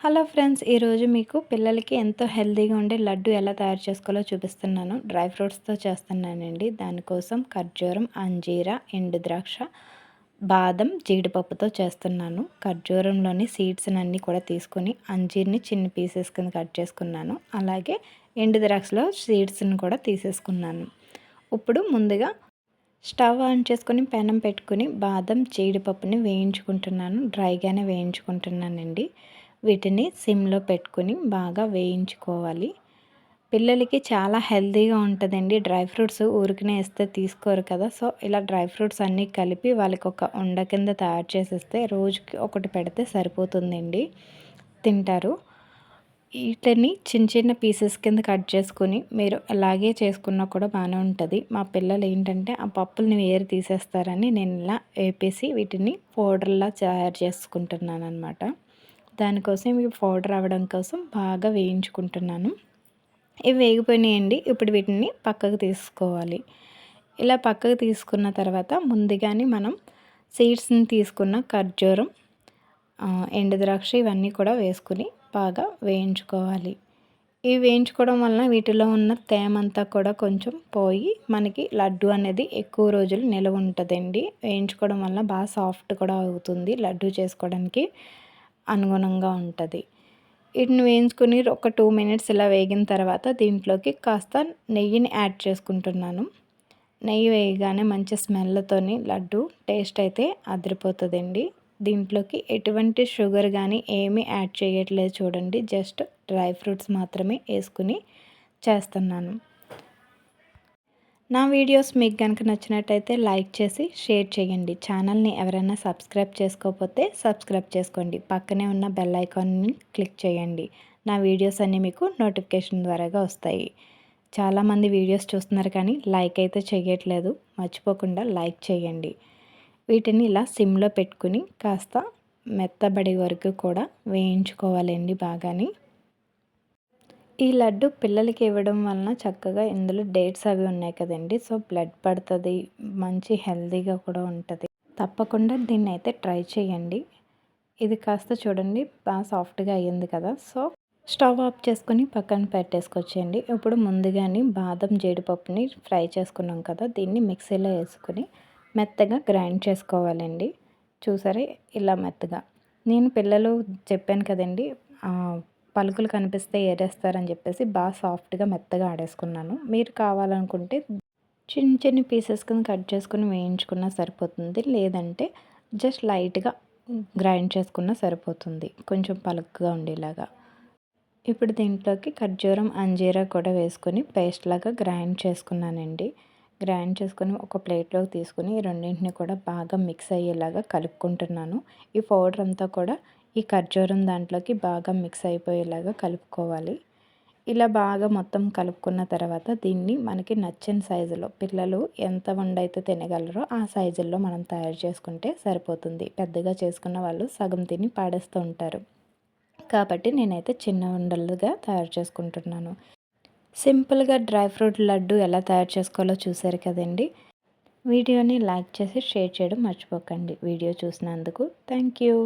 Hello friends ఈరోజు మీకు పిల్లలకి ఎంతో హెల్తీగా ఉండే లడ్డు ఎలా తయారు చేసుకోవాలో చూపిస్తున్నాను. డ్రై ఫ్రూట్స్తో చేస్తున్నానండి. దానికోసం ఖర్జూరం అంజీరా ఎండు ద్రాక్ష బాదం జీడిపప్పుతో చేస్తున్నాను. ఖర్జూరంలోని సీడ్స్ అన్నీ కూడా తీసుకొని అంజీర్ని చిన్న పీసెస్ కింద కట్ చేసుకున్నాను. అలాగే ఎండు ద్రాక్షలో సీడ్స్ని కూడా తీసేసుకున్నాను. ఇప్పుడు ముందుగా స్టవ్ ఆన్ చేసుకొని పెనం పెట్టుకుని బాదం జీడిపప్పుని వేయించుకుంటున్నాను. డ్రైగానే వేయించుకుంటున్నానండి. వీటిని సిమ్లో పెట్టుకుని బాగా వేయించుకోవాలి. పిల్లలకి చాలా హెల్తీగా ఉంటుందండి. డ్రై ఫ్రూట్స్ ఊరికనే వేస్తే తీసుకోరు కదా. సో ఇలా డ్రై ఫ్రూట్స్ అన్నీ కలిపి వాళ్ళకి ఒక ఉండ కింద తయారు చేసేస్తే రోజుకి ఒకటి పెడితే సరిపోతుందండి. తింటారు. వీటిని చిన్న చిన్న పీసెస్ కింద కట్ చేసుకుని మీరు అలాగే చేసుకున్నా కూడా బాగానే ఉంటుంది. మా పిల్లలు ఏంటంటే ఆ పప్పుల్ని వేరు తీసేస్తారని నేను ఇలా వేపేసి వీటిని పౌడర్లా తయారు చేసుకుంటున్నాను అనమాట దానికోసం ఇవి పౌడర్ అవ్వడం కోసం బాగా వేయించుకుంటున్నాను. ఇవి వేగిపోయినాయండి. ఇప్పుడు వీటిని పక్కకు తీసుకోవాలి. ఇలా పక్కకు తీసుకున్న తర్వాత ముందుగానే మనం సీడ్స్ని తీసుకున్న ఖర్జూరం ఎండుద్రాక్ష ఇవన్నీ కూడా వేసుకుని బాగా వేయించుకోవాలి. ఇవి వేయించుకోవడం వలన వీటిలో ఉన్న తేమంతా కూడా కొంచెం పోయి మనకి లడ్డు అనేది ఎక్కువ రోజులు నిలవ ఉంటుందండి. వేయించుకోవడం వల్ల బాగా సాఫ్ట్ కూడా అవుతుంది లడ్డు చేసుకోవడానికి. అనుగుణంగా ఉంటుంది. వీటిని వేయించుకుని ఒక టూ మినిట్స్ ఇలా వేగిన తర్వాత దీంట్లోకి కాస్త నెయ్యిని యాడ్ చేసుకుంటున్నాను. నెయ్యి వేయగానే మంచి స్మెల్తోని లడ్డు టేస్ట్ అయితే అదిరిపోతుందండి. దీంట్లోకి ఎటువంటి షుగర్ కానీ ఏమీ యాడ్ చేయట్లేదు చూడండి. జస్ట్ డ్రై ఫ్రూట్స్ మాత్రమే వేసుకుని చేస్తున్నాను. నా వీడియోస్ మీకు కనుక నచ్చినట్టయితే లైక్ చేసి షేర్ చేయండి. ఛానల్ని ఎవరైనా సబ్స్క్రైబ్ చేసుకోకపోతే సబ్స్క్రైబ్ చేసుకోండి. పక్కనే ఉన్న బెల్ ఐకాన్ని క్లిక్ చేయండి. నా వీడియోస్ అన్నీ మీకు నోటిఫికేషన్ ద్వారాగా వస్తాయి. చాలామంది వీడియోస్ చూస్తున్నారు కానీ లైక్ అయితే చేయట్లేదు మర్చిపోకుండా లైక్ చేయండి. వీటిని ఇలా సిమ్లో పెట్టుకుని కాస్త మెత్తబడి వరకు కూడా వేయించుకోవాలండి బాగాని. ఈ లడ్డు పిల్లలకి ఇవ్వడం వలన చక్కగా ఇందులో డేట్స్ అవి ఉన్నాయి కదండి. సో బ్లడ్ పడుతుంది మంచి హెల్తీగా కూడా ఉంటుంది. తప్పకుండా దీన్ని అయితే ట్రై చేయండి. ఇది కాస్త చూడండి బాగా సాఫ్ట్గా అయ్యింది కదా. సో స్టవ్ ఆఫ్ చేసుకొని పక్కన పెట్టేసుకొచ్చేయండి. ఇప్పుడు ముందుగానే బాదం జీడిపప్పుని ఫ్రై చేసుకున్నాం కదా దీన్ని మిక్సీలో వేసుకుని మెత్తగా గ్రైండ్ చేసుకోవాలండి. చూసారే? ఇలా మెత్తగా. నేను పిల్లలు చెప్పాను కదండి పలుకులు కనిపిస్తే ఏరేస్తారని చెప్పేసి బాగా సాఫ్ట్గా మెత్తగా ఆడేసుకున్నాను. మీరు కావాలనుకుంటే చిన్న చిన్న పీసెస్ కింద కట్ చేసుకుని వేయించుకున్నా సరిపోతుంది. లేదంటే జస్ట్ లైట్గా గ్రైండ్ చేసుకున్నా సరిపోతుంది. కొంచెం పలుకుగా ఉండేలాగా. ఇప్పుడు దీంట్లోకి ఖర్జూరం అంజీరా కూడా వేసుకొని పేస్ట్ లాగా గ్రైండ్ చేసుకున్నానండి. గ్రైండ్ చేసుకొని ఒక ప్లేట్లోకి తీసుకుని ఈ రెండింటిని కూడా బాగా మిక్స్ అయ్యేలాగా కలుపుకుంటున్నాను. ఈ పౌడర్ అంతా కూడా ఈ ఖర్జూరం దాంట్లోకి బాగా మిక్స్ అయిపోయేలాగా కలుపుకోవాలి. ఇలా బాగా మొత్తం కలుపుకున్న తర్వాత దీన్ని మనకి నచ్చిన సైజులో పిల్లలు ఎంత వండైతే తినగలరో ఆ సైజుల్లో మనం తయారు చేసుకుంటే సరిపోతుంది. పెద్దగా చేసుకున్న వాళ్ళు సగం తిని పాడేస్తూ ఉంటారు. కాబట్టి నేనైతే చిన్న ఉండలుగా తయారు చేసుకుంటున్నాను. సింపుల్గా డ్రై ఫ్రూట్ లడ్డు ఎలా తయారు చేసుకోవాలో చూసారు కదండి? వీడియోని లైక్ చేసి షేర్ చేయడం మర్చిపోకండి. వీడియో చూసినందుకు థ్యాంక్ యూ